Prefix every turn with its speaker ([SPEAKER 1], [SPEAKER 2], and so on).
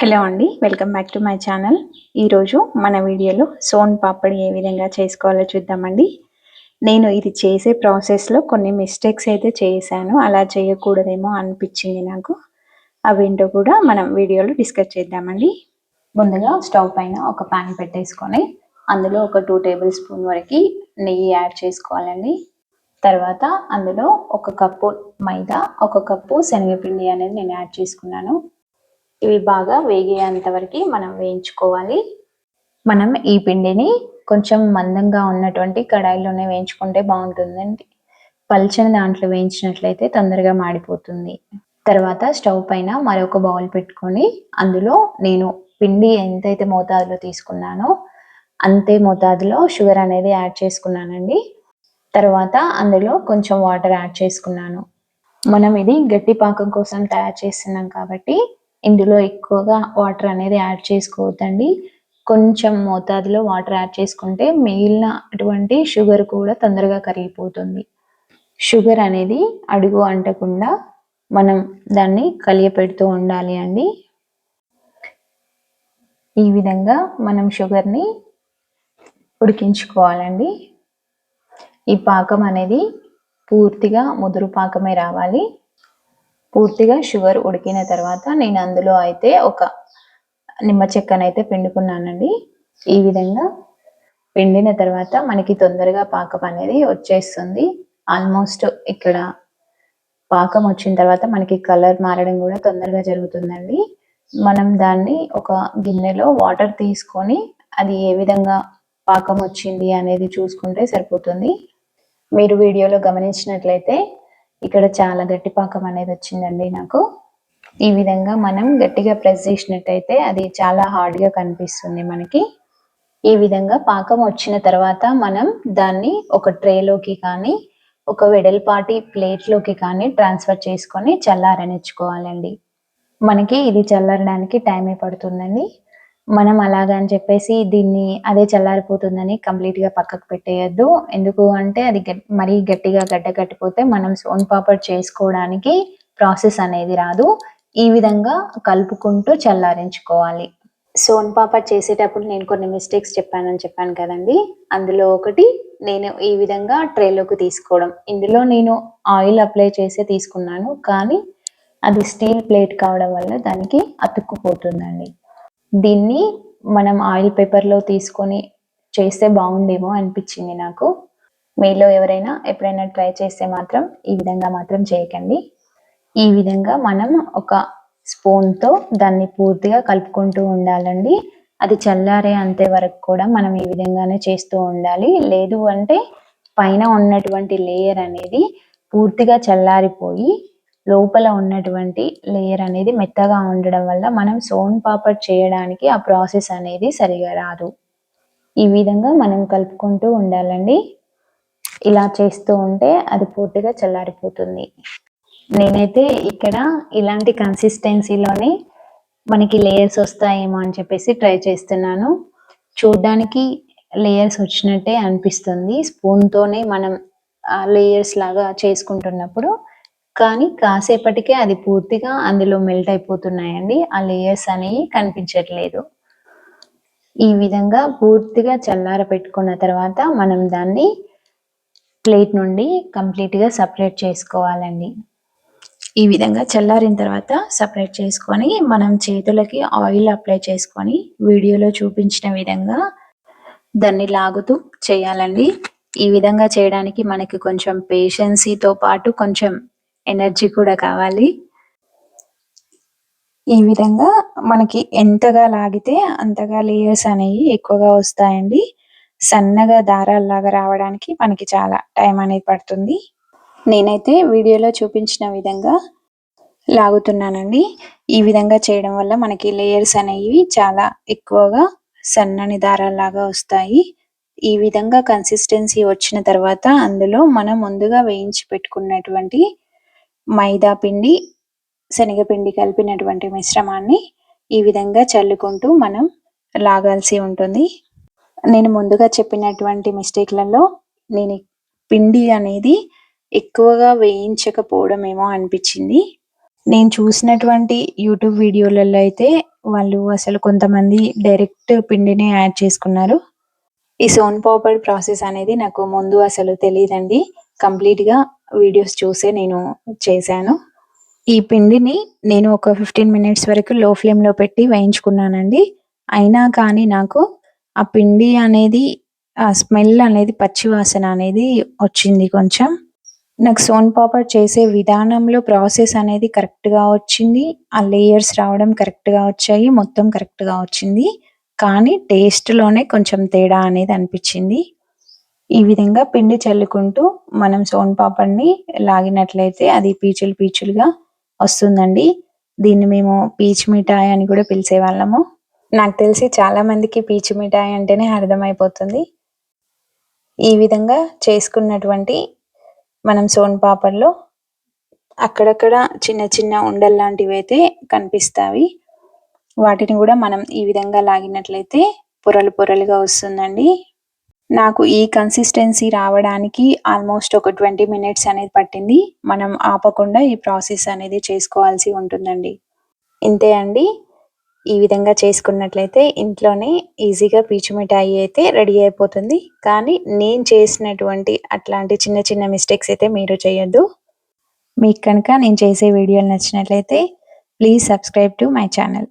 [SPEAKER 1] Hello అండి welcome back to my channel. ఈరోజు మన వీడియోలో సోన్ పాపడి ఏ విధంగా చేసుకోవాలో చూద్దామండి. నేను ఇది చేసే ప్రాసెస్లో కొన్ని మిస్టేక్స్ అయితే చేశాను. అలా చేయకూడదేమో అనిపించింది నాకు. అవేంటో కూడా మనం వీడియోలో డిస్కస్ చేద్దామండి. ముందుగా స్టవ్ పైన ఒక ప్యాన్ పెట్టేసుకొని అందులో ఒక టూ టేబుల్ స్పూన్ వరకు నెయ్యి యాడ్ చేసుకోవాలండి. తర్వాత అందులో ఒక కప్పు మైదా ఒక కప్పు శనగపిండి అనేది నేను యాడ్ చేసుకున్నాను. ఇవి బాగా వేగేంత వరకు మనం వేయించుకోవాలి. మనం ఈ పిండిని కొంచెం మందంగా ఉన్నటువంటి కడాయిలోనే వేయించుకుంటే బాగుంటుందండి. పల్చని దాంట్లో వేయించినట్లయితే తొందరగా మాడిపోతుంది. తర్వాత స్టవ్ పైన మరొక బౌల్ పెట్టుకొని అందులో నేను పిండి ఎంతైతే మోతాదులో తీసుకున్నానో అంతే మోతాదులో షుగర్ అనేది యాడ్ చేసుకున్నానండి. తర్వాత అందులో కొంచెం వాటర్ యాడ్ చేసుకున్నాను. మనం ఇది గట్టి పాకం కోసం తయారు చేస్తున్నాం కాబట్టి ఇందులో ఎక్కువగా వాటర్ అనేది యాడ్ చేసుకోవద్దండి. కొంచెం మోతాదులో వాటర్ యాడ్ చేసుకుంటే మిగిలిన అటువంటి షుగర్ కూడా తొందరగా కరిగిపోతుంది. షుగర్ అనేది అడుగు అంటకుండా మనం దాన్ని కలియపెడుతూ ఉండాలి అండి. ఈ విధంగా మనం షుగర్ని ఉడికించుకోవాలండి. ఈ పాకం అనేది పూర్తిగా ముదురు పాకమే రావాలి. పూర్తిగా షుగర్ ఉడికిన తర్వాత నేను అందులో అయితే ఒక నిమ్మ చెక్కనైతే పిండుకున్నానండి. ఈ విధంగా పిండిన తర్వాత మనకి తొందరగా పాకం అనేది వచ్చేస్తుంది. ఆల్మోస్ట్ ఇక్కడ పాకం వచ్చిన తర్వాత మనకి కలర్ మారడం కూడా తొందరగా జరుగుతుందండి. మనం దాన్ని ఒక గిన్నెలో వాటర్ తీసుకొని అది ఏ విధంగా పాకం వచ్చింది అనేది చూసుకుంటే సరిపోతుంది. మీరు వీడియోలో గమనించినట్లయితే ఇక్కడ చాలా గట్టి పాకం అనేది వచ్చిందండి నాకు. ఈ విధంగా మనం గట్టిగా ప్రెస్ చేసినట్టయితే అది చాలా హార్డ్గా కనిపిస్తుంది మనకి. ఈ విధంగా పాకం వచ్చిన తర్వాత మనం దాన్ని ఒక ట్రేలోకి కానీ ఒక వెడల్పాటి ప్లేట్లోకి కానీ ట్రాన్స్ఫర్ చేసుకొని చల్లారనిచ్చుకోవాలండి. మనకి ఇది చల్లారడానికి టైమే పడుతుందండి? మనం అలాగని చెప్పేసి దీన్ని అదే చల్లారిపోతుందని కంప్లీట్గా పక్కకు పెట్టేయద్దు. ఎందుకు అంటే అది మరీ గట్టిగా గడ్డ కట్టిపోతే మనం సోన్ పాపడ్ చేసుకోవడానికి ప్రాసెస్ అనేది రాదు. ఈ విధంగా కలుపుకుంటూ చల్లారించుకోవాలి. సోన్ పాపడ్ చేసేటప్పుడు నేను కొన్ని మిస్టేక్స్ చెప్పానని చెప్పాను కదండి. అందులో ఒకటి నేను ఈ విధంగా ట్రేలోకి తీసుకోవడం. ఇందులో నేను ఆయిల్ అప్లై చేసి తీసుకున్నాను కానీ అది స్టీల్ ప్లేట్ కావడం వల్ల దానికి అతుక్కుపోతుందండి. దీన్ని మనం ఆయిల్ పేపర్లో తీసుకొని చేస్తే బాగుండేమో అనిపించింది నాకు. మీలో ఎవరైనా ఎప్పుడైనా ట్రై చేస్తే మాత్రం ఈ విధంగా మాత్రం చేయకండి. ఈ విధంగా మనం ఒక స్పూన్తో దాన్ని పూర్తిగా కలుపుకుంటూ ఉండాలండి. అది చల్లారే అంతే వరకు కూడా మనం ఈ విధంగానే చేస్తూ ఉండాలి. లేదు అంటే పైన ఉన్నటువంటి లేయర్ అనేది పూర్తిగా చల్లారిపోయి లోపల ఉన్నటువంటి లేయర్ అనేది మెత్తగా ఉండడం వల్ల మనం సోన్ పాపడ్ చేయడానికి ఆ ప్రాసెస్ అనేది సరిగా రాదు. ఈ విధంగా మనం కలుపుకుంటూ ఉండాలండి. ఇలా చేస్తూ ఉంటే అది పూర్తిగా చల్లారిపోతుంది. నేనైతే ఇక్కడ ఇలాంటి కన్సిస్టెన్సీలోనే మనకి లేయర్స్ వస్తాయేమో అని చెప్పేసి ట్రై చేస్తున్నాను. చూడ్డానికి లేయర్స్ వచ్చినట్టే అనిపిస్తుంది. స్పూన్తోనే మనం లేయర్స్ లాగా చేసుకుంటున్నప్పుడు కానీ కాసేపటికే అది పూర్తిగా అందులో మెల్ట్ అయిపోతున్నాయండి. ఆ లేయర్స్ అనేవి కనిపించట్లేదు. ఈ విధంగా పూర్తిగా చల్లార పెట్టుకున్న తర్వాత మనం దాన్ని ప్లేట్ నుండి కంప్లీట్గా సపరేట్ చేసుకోవాలండి. ఈ విధంగా చల్లారిన తర్వాత సపరేట్ చేసుకొని మనం చేతులకి ఆయిల్ అప్లై చేసుకొని వీడియోలో చూపించిన విధంగా దాన్ని లాగుతూ చేయాలండి. ఈ విధంగా చేయడానికి మనకి కొంచెం పేషెన్సీతో పాటు కొంచెం ఎనర్జీ కూడా కావాలి. ఈ విధంగా మనకి ఎంతగా లాగితే అంతగా లేయర్స్ అనేవి ఎక్కువగా వస్తాయండి. సన్నగా దారాల్లాగా రావడానికి మనకి చాలా టైం అనేది పడుతుంది. నేనైతే వీడియోలో చూపించిన విధంగా లాగుతున్నానండి. ఈ విధంగా చేయడం వల్ల మనకి లేయర్స్ అనేవి చాలా ఎక్కువగా సన్నని దారాల్లాగా వస్తాయి. ఈ విధంగా కన్సిస్టెన్సీ వచ్చిన తర్వాత అందులో మనం ముందుగా వేయించి పెట్టుకున్నటువంటి మైదా పిండి శనగపిండి కలిపినటువంటి మిశ్రమాన్ని ఈ విధంగా చల్లుకుంటూ మనం లాగాల్సి ఉంటుంది. నేను ముందుగా చెప్పినటువంటి మిస్టేక్లలో నేను పిండి అనేది ఎక్కువగా వేయించకపోవడం ఏమో అనిపించింది. నేను చూసినటువంటి యూట్యూబ్ వీడియోలలో అయితే వాళ్ళు అసలు కొంతమంది డైరెక్ట్ పిండిని యాడ్ చేసుకున్నారు. ఈ సోన్ పాపడ్ ప్రాసెస్ అనేది నాకు ముందు అసలు తెలియదండి. కంప్లీట్గా వీడియోస్ చూసే నేను చేశాను. ఈ పిండిని నేను ఒక ఫిఫ్టీన్ మినిట్స్ వరకు లో ఫ్లేమ్లో పెట్టి వేయించుకున్నానండి. అయినా కానీ నాకు ఆ పిండి అనేది ఆ స్మెల్ అనేది పచ్చి వాసన అనేది వచ్చింది కొంచెం. నాకు సోన్ పాపడ్ చేసే విధానంలో ప్రాసెస్ అనేది కరెక్ట్గా వచ్చింది. ఆ లేయర్స్ రావడం కరెక్ట్గా వచ్చాయి. మొత్తం కరెక్ట్గా వచ్చింది. కానీ టేస్ట్లోనే కొంచెం తేడా అనేది అనిపించింది. ఈ విధంగా పిండి చల్లుకుంటూ మనం సోన్ పాపడ్ని లాగినట్లయితే అది పీచులు పీచులుగా వస్తుందండి. దీన్ని మేము పీచ్ మిఠాయి అని కూడా పిలిచే వాళ్ళము నాకు తెలిసి చాలా మందికి పీచు మిఠాయి అంటేనే అర్థమైపోతుంది. ఈ విధంగా చేసుకున్నటువంటి మనం సోన్ పాపడ్లో అక్కడక్కడ చిన్న చిన్న ఉండల్లాంటివి అయితే కనిపిస్తాయి. వాటిని కూడా మనం ఈ విధంగా లాగినట్లయితే పొరలు పొరలుగా వస్తుందండి. నాకు ఈ కన్సిస్టెన్సీ రావడానికి ఆల్మోస్ట్ ఒక ట్వంటీ మినిట్స్ అనేది పట్టింది. మనం ఆపకుండా ఈ ప్రాసెస్ అనేది చేసుకోవాల్సి ఉంటుందండి. ఇంతే అండి. ఈ విధంగా చేసుకున్నట్లయితే ఇంట్లోనే ఈజీగా పీచు మిఠాయి అయితే రెడీ అయిపోతుంది. కానీ నేను చేసినటువంటి అట్లాంటి చిన్న చిన్న మిస్టేక్స్ అయితే మీరు చేయొద్దు. మీకు కనుక నేను చేసే వీడియోలు నచ్చినట్లయితే please subscribe to my channel